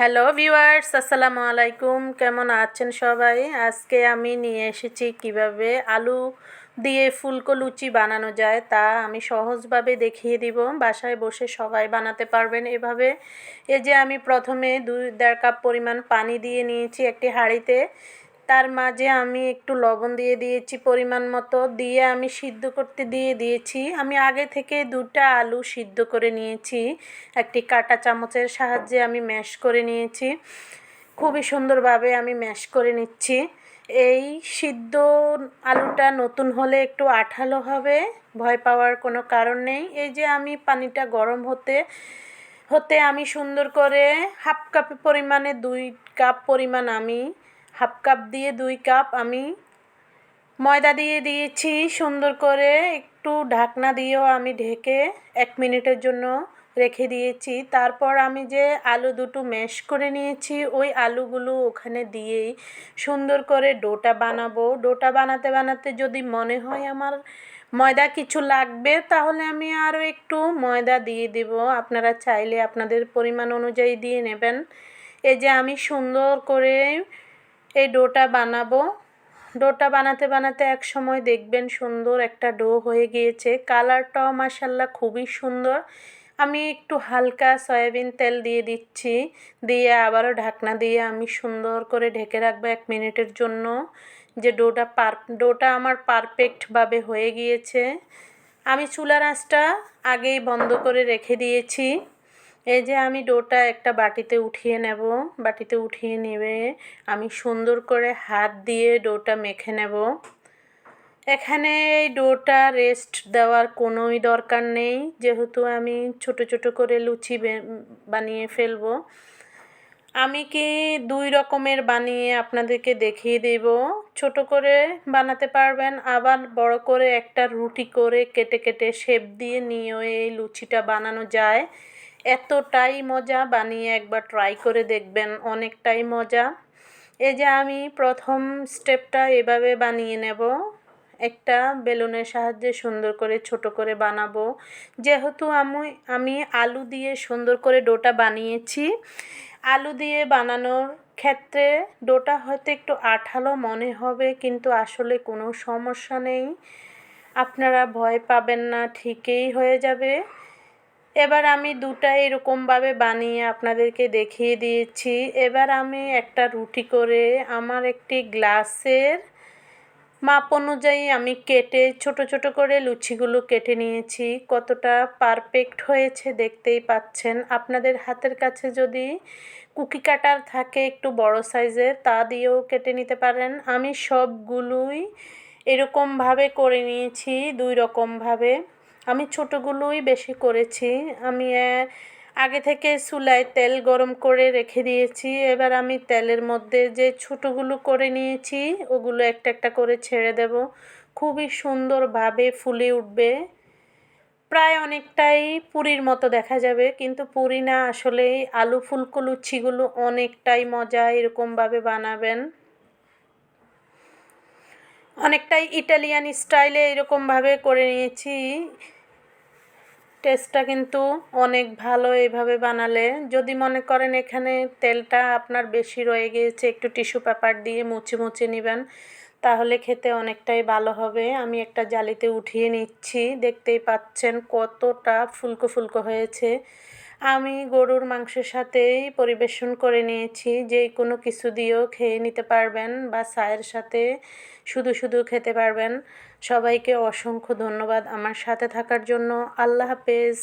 Hello viewers আসসালামু আলাইকুম কেমন আছেন সবাই? আজকে আমি নিয়ে এসেছি কীভাবে আলু দিয়ে ফুলকো লুচি বানানো যায় তা আমি সহজভাবে দেখিয়ে দিব। বাসায় বসে সবাই বানাতে পারবেন এভাবে। এই যে আমি প্রথমে দুই দেড় কাপ পরিমাণ পানি দিয়ে নিয়েছি একটি হাঁড়িতে। তার মাঝে আমি একটু লবণ দিয়ে দিয়েছি পরিমাণ মতো, দিয়ে আমি সিদ্ধ করতে দিয়ে দিয়েছি। আমি আগে থেকে দুটা আলু সিদ্ধ করে নিয়েছি, একটি কাটা চামচের সাহায্যে আমি ম্যাশ করে নিয়েছি। খুবই সুন্দরভাবে আমি ম্যাশ করে নিচ্ছি। এই সিদ্ধ আলুটা নতুন হলে একটু আঠালো হবে, ভয় পাওয়ার কোনো কারণ নেই। এই যে আমি পানিটা গরম হতে হতে আমি সুন্দর করে হাফ কাপ পরিমাণে, দুই কাপ পরিমাণ আমি হাফ কাপ দিয়ে দুই কাপ আমি ময়দা দিয়ে দিয়েছি। সুন্দর করে একটু ঢাকনা দিয়েও আমি ঢেকে এক মিনিটের জন্য রেখে দিয়েছি। তারপর আমি যে আলু দুটো ম্যাশ করে নিয়েছি, ওই আলুগুলো ওখানে দিয়েই সুন্দর করে ডোটা বানাবো। ডোটা বানাতে বানাতে যদি মনে হয় আমার ময়দা কিছু লাগবে, তাহলে আমি আরও একটু ময়দা দিয়ে দেব। আপনারা চাইলে আপনাদের পরিমাণ অনুযায়ী দিয়ে নেবেন। এই যে আমি সুন্দর করে এই ডোটা বানাবো। ডোটা বানাতে বানাতে এক সময় দেখবেন সুন্দর একটা ডো হয়ে গিয়েছে। কালারটাও মাসাল্লাহ খুবই সুন্দর। আমি একটু হালকা সয়াবিন তেল দিয়ে দিচ্ছি। দিয়ে আবারও ঢাকনা দিয়ে আমি সুন্দর করে ঢেকে রাখব এক মিনিটের জন্য। যে ডোটা পার ডোটা আমার পারফেক্টভাবে হয়ে গিয়েছে। আমি চুলার আঁচটা আগেই বন্ধ করে রেখে দিয়েছি। এই যে আমি ডোটা একটা বাটিতে উঠিয়ে নেব। বাটিতে উঠিয়ে নেবে। আমি সুন্দর করে হাত দিয়ে ডোটা মেখে নেব। এখানে এই ডোটা রেস্ট দেওয়ার কোনোই দরকার নেই। যেহেতু আমি ছোট ছোট করে লুচি বানিয়ে ফেলব। আমি কি দুই রকমের বানিয়ে আপনাদেরকে দেখিয়ে দেব। ছোট করে বানাতে পারবেন, আবার বড় করে একটা রুটি করে কেটে কেটে শেপ দিয়ে নিয়েও এই লুচিটা বানানো যায়। এতটাই মজা। বানিয়ে একবার ট্রাই করে দেখবেন, অনেকটাই মজা। এই যে আমি প্রথম স্টেপটা এভাবে বানিয়ে নেব। একটা বেলুনের সাহায্যে সুন্দর করে ছোট করে বানাবো। যেহেতু আমি আমি আলু দিয়ে সুন্দর করে ডোটা বানিয়েছি। আলু দিয়ে বানানোর ক্ষেত্রে ডোটা হয়তো একটু আঠালো মনে হবে, কিন্তু আসলে কোনো সমস্যা নেই। আপনারা ভয় পাবেন না, ঠিকই হয়ে যাবে। এবার আমি দুটা এরকমভাবে বানিয়ে আপনাদেরকে দেখিয়ে দিয়েছি। এবার আমি একটা রুটি করে আমার একটি গ্লাসের মাপ অনুযায়ী আমি কেটে, ছোট ছোট করে লুচিগুলো কেটে নিয়েছি। কতটা পারফেক্ট হয়েছে দেখতেই পাচ্ছেন। আপনাদের হাতের কাছে যদি কুকি কাটার থাকে একটু বড় সাইজের, তা দিয়েও কেটে নিতে পারেন। আমি সবগুলোই এরকমভাবে করে নিয়েছি, দুই রকমভাবে। আমি ছোটোগুলোই বেশি করেছি। আমি আগে থেকে চুলায় তেল গরম করে রেখে দিয়েছি। এবার আমি তেলের মধ্যে যে ছোটোগুলো করে নিয়েছি, ওগুলো একটা একটা করে ছেড়ে দেব। খুবই সুন্দরভাবে ফুলে উঠবে। প্রায় অনেকটাই পুরীর মতো দেখা যাবে, কিন্তু পুরি না আসলে আলু ফুলকো লুচিগুলো অনেকটাই মজা এরকমভাবে বানাবেন। অনেকটাই ইটালিয়ান স্টাইলে এরকমভাবে করে নিয়েছি। টেস্টটা কিন্তু অনেক ভালো এইভাবে বানালে। যদি মনে করেন এখানে তেলটা আপনার বেশি রয়ে গিয়েছে, একটু টিস্যু পেপার দিয়ে মুছে মুছে নেবেন, তাহলে খেতে অনেকটাই ভালো হবে। আমি একটা জালিতে উঠিয়ে নিচ্ছি, দেখতেই পাচ্ছেন কতটা ফুলকো ফুলকো হয়েছে। আমি গরুর মাংসের সাথেই পরিবেশন করে নিয়েছি। যে কোনো কিছু দিয়েও খেয়ে নিতে পারবেন বা চায়ের সাথে শুধু শুধু খেতে পারবেন। সবাইকে অসংখ্য ধন্যবাদ আমার সাথে থাকার জন্য। আল্লাহ হাফেজ।